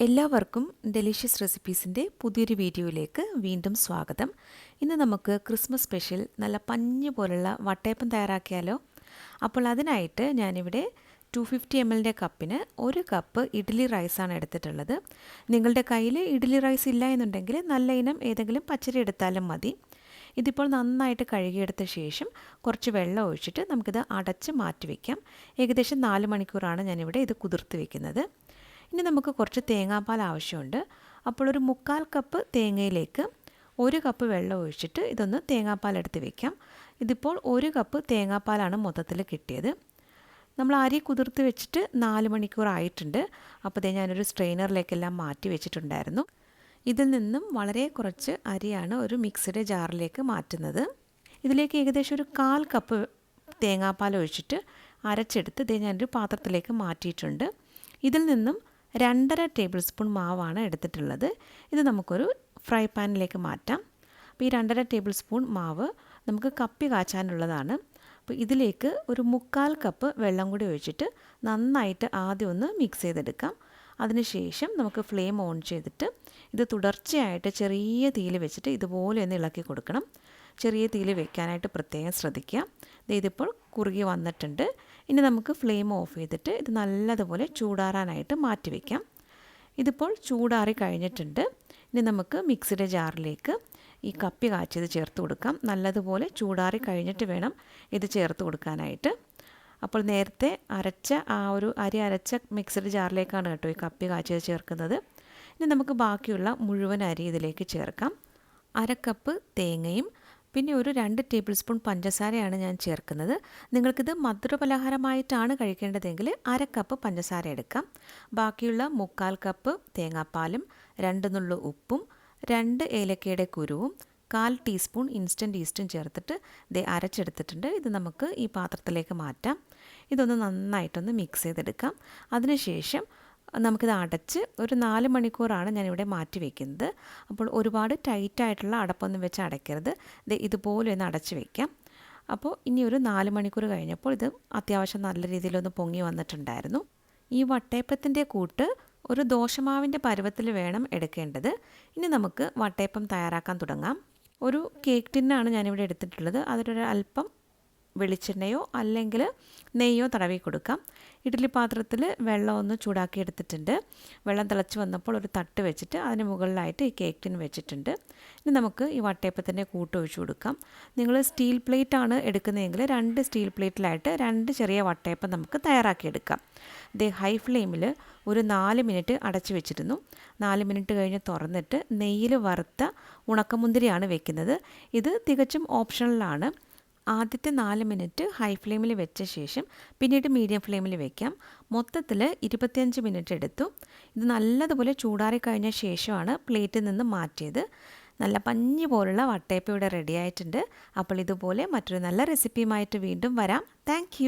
എല്ലാവർക്കും ഡെലിഷ്യസ് റെസിപ്പീസിന്റെ പുതിയൊരു വീഡിയോയിലേക്ക് വീണ്ടും സ്വാഗതം. ഇന്ന് നമുക്ക് ക്രിസ്മസ് സ്പെഷ്യൽ നല്ല പഞ്ഞ് പോലുള്ള വട്ടയപ്പം തയ്യാറാക്കിയാലോ? അപ്പോൾ അതിനായിട്ട് ഞാനിവിടെ ടു ഫിഫ്റ്റി എം എല്ലിന്റെ കപ്പിന് ഒരു കപ്പ് ഇഡ്ഡലി റൈസാണ് എടുത്തിട്ടുള്ളത്. നിങ്ങളുടെ കയ്യിൽ ഇഡ്ഡലി റൈസ് ഇല്ല എന്നുണ്ടെങ്കിൽ നല്ല ഇനം ഏതെങ്കിലും പച്ചരി എടുത്താലും മതി. ഇതിപ്പോൾ നന്നായിട്ട് കഴുകിയെടുത്ത ശേഷം കുറച്ച് വെള്ളം ഒഴിച്ചിട്ട് നമുക്കിത് അടച്ച് മാറ്റി വയ്ക്കാം ഏകദേശം നാല് മണിക്കൂറാണ് ഞാനിവിടെ ഇത് കുതിർത്ത് വെക്കുന്നത്. ഇനി നമുക്ക് കുറച്ച് തേങ്ങാപ്പാൽ ആവശ്യമുണ്ട്. അപ്പോൾ ഒരു മുക്കാൽ കപ്പ് തേങ്ങയിലേക്ക് ഒരു കപ്പ് വെള്ളം ഒഴിച്ചിട്ട് ഇതൊന്ന് തേങ്ങാപ്പാൽ എടുത്ത് വെക്കാം. ഇതിപ്പോൾ ഒരു കപ്പ് തേങ്ങാപ്പാലാണ് മൊത്തത്തിൽ കിട്ടിയത്. നമ്മൾ അരി കുതിർത്ത് വെച്ചിട്ട് നാല് മണിക്കൂർ ആയിട്ടുണ്ട്. അപ്പോൾ ദേ ഞാനൊരു സ്ട്രെയിനറിലേക്കെല്ലാം മാറ്റി വെച്ചിട്ടുണ്ടായിരുന്നു. ഇതിൽ നിന്നും വളരെ കുറച്ച് അരിയാണ് ഒരു മിക്സിയുടെ ജാറിലേക്ക് മാറ്റുന്നത്. ഇതിലേക്ക് ഏകദേശം ഒരു കാൽ കപ്പ് തേങ്ങാപ്പാൽ ഒഴിച്ചിട്ട് അരച്ചെടുത്ത് ദേ ഞാനൊരു പാത്രത്തിലേക്ക് മാറ്റിയിട്ടുണ്ട്. ഇതിൽ നിന്നും രണ്ടര ടേബിൾ സ്പൂൺ മാവാണ് എടുത്തിട്ടുള്ളത്. ഇത് നമുക്കൊരു ഫ്രൈ പാനിലേക്ക് മാറ്റാം. അപ്പോൾ ഈ രണ്ടര ടേബിൾ സ്പൂൺ മാവ് നമുക്ക് കപ്പി കാച്ചാനുള്ളതാണ്. അപ്പോൾ ഇതിലേക്ക് ഒരു മുക്കാൽ കപ്പ് വെള്ളം കൂടി ഒഴിച്ചിട്ട് നന്നായിട്ട് ആദ്യം ഒന്ന് മിക്സ് ചെയ്തെടുക്കാം. അതിനുശേഷം നമുക്ക് ഫ്ലെയിം ഓൺ ചെയ്തിട്ട് ഇത് തുടർച്ചയായിട്ട് ചെറിയ തീയിൽ വെച്ചിട്ട് ഇതുപോലെ ഒന്ന് ഇളക്കി കൊടുക്കണം. ചെറിയ തീയിൽ വെക്കാനായിട്ട് പ്രത്യേകം ശ്രദ്ധിക്കുക. ഇതിപ്പോൾ കുറുകി വന്നിട്ടുണ്ട്. ഇനി നമുക്ക് ഫ്ലെയിം ഓഫ് ചെയ്തിട്ട് ഇത് നല്ലതുപോലെ ചൂടാറാനായിട്ട് മാറ്റി വയ്ക്കാം ഇതിപ്പോൾ ചൂടാറി കഴിഞ്ഞിട്ടുണ്ട്. ഇനി നമുക്ക് മിക്സിയുടെ ജാറിലേക്ക് ഈ കപ്പി കാച്ചിയത് ചേർത്ത് കൊടുക്കാം. നല്ലതുപോലെ ചൂടാറി കഴിഞ്ഞിട്ട് വേണം ഇത് ചേർത്ത് കൊടുക്കാനായിട്ട്. അപ്പോൾ നേരത്തെ അരച്ച ആ ഒരു അരി അരച്ച മിക്സിയുടെ ജാറിലേക്കാണ് കേട്ടോ ഈ കപ്പി കാച്ചിയത് ചേർക്കുന്നത്. ഇനി നമുക്ക് ബാക്കിയുള്ള മുഴുവൻ അരി ഇതിലേക്ക് ചേർക്കാം. അര കപ്പ് തേങ്ങയും പിന്നെ ഒരു രണ്ട് ടേബിൾ സ്പൂൺ പഞ്ചസാരയാണ് ഞാൻ ചേർക്കുന്നത്. നിങ്ങൾക്കിത് മധുരപലഹാരമായിട്ടാണ് കഴിക്കേണ്ടതെങ്കിൽ അര കപ്പ് പഞ്ചസാര എടുക്കാം. ബാക്കിയുള്ള മുക്കാൽ കപ്പ് തേങ്ങാപ്പാലും രണ്ട് നുള്ളു ഉപ്പും രണ്ട് ഏലക്കയുടെ കുരുവും കാൽ ടീസ്പൂൺ ഇൻസ്റ്റന്റ് ഈസ്റ്റും ചേർത്തിട്ട് ഇത് അരച്ചെടുത്തിട്ടുണ്ട്. ഇത് നമുക്ക് ഈ പാത്രത്തിലേക്ക് മാറ്റാം. ഇതൊന്ന് നന്നായിട്ടൊന്ന് മിക്സ് ചെയ്തെടുക്കാം. അതിനുശേഷം നമുക്കിത് അടച്ച് ഒരു നാല് മണിക്കൂറാണ് ഞാനിവിടെ മാറ്റി വയ്ക്കുന്നത് അപ്പോൾ ഒരുപാട് ടൈറ്റായിട്ടുള്ള അടപ്പൊന്നും വെച്ച് അടയ്ക്കരുത്. ഇത് ഇതുപോലെ ഒന്ന് അടച്ച് വയ്ക്കാം അപ്പോൾ ഇനി ഒരു നാല് മണിക്കൂർ കഴിഞ്ഞപ്പോൾ ഇത് അത്യാവശ്യം നല്ല രീതിയിലൊന്ന് പൊങ്ങി വന്നിട്ടുണ്ടായിരുന്നു. ഈ വട്ടയപ്പത്തിന്റെ കൂട്ട് ഒരു ദോശമാവിന്റെ പരുവത്തിൽ വേണം എടുക്കേണ്ടത്. ഇനി നമുക്ക് വട്ടയപ്പം തയ്യാറാക്കാൻ തുടങ്ങാം. ഒരു കേക്ക് ടിന്നാണ് ഞാനിവിടെ എടുത്തിട്ടുള്ളത്. അതിലൊരു അല്പം വെളിച്ചെണ്ണയോ അല്ലെങ്കിൽ നെയ്യോ തടവി കൊടുക്കാം. ഇഡ്ഡലി പാത്രത്തിൽ വെള്ളം ഒന്ന് ചൂടാക്കി എടുത്തിട്ടുണ്ട്. വെള്ളം തിളച്ച് വന്നപ്പോൾ ഒരു തട്ട് വെച്ചിട്ട് അതിന് മുകളിലായിട്ട് ഈ കേക്ക് വെച്ചിട്ടുണ്ട്. ഇനി നമുക്ക് ഈ വട്ടയപ്പത്തിന്റെ കൂട്ട് ഒഴിച്ചു കൊടുക്കാം. നിങ്ങൾ സ്റ്റീൽ പ്ലേറ്റ് ആണ് എടുക്കുന്നതെങ്കിൽ രണ്ട് സ്റ്റീൽ പ്ലേറ്റിലായിട്ട് രണ്ട് ചെറിയ വട്ടയപ്പം നമുക്ക് തയ്യാറാക്കിയെടുക്കാം ഇത് ഹൈ ഫ്ലെയിമിൽ ഒരു നാല് മിനിറ്റ് അടച്ചു വെച്ചിരുന്നു. നാല് മിനിറ്റ് കഴിഞ്ഞ് തുറന്നിട്ട് നെയ്യിൽ വറുത്ത ഉണക്കമുന്തിരിയാണ് വെക്കുന്നത്. ഇത് തികച്ചും ഓപ്ഷണലാണ്. ആദ്യത്തെ നാല് മിനിറ്റ് ഹൈ ഫ്ലെയിമിൽ വെച്ച ശേഷം പിന്നീട് മീഡിയം ഫ്ലെയിമിൽ വെക്കാം. മൊത്തത്തിൽ ഇരുപത്തിയഞ്ച് മിനിറ്റ് എടുത്തു. ഇത് നല്ലതുപോലെ ചൂടാറി കഴിഞ്ഞ ശേഷമാണ് പ്ലേറ്റിൽ നിന്ന് മാറ്റിയത്. നല്ല പഞ്ഞി പോലുള്ള വട്ടയപ്പം ഇവിടെ റെഡി ആയിട്ടുണ്ട്. അപ്പോൾ ഇതുപോലെ മറ്റൊരു നല്ല റെസിപ്പിയുമായിട്ട് വീണ്ടും വരാം. താങ്ക്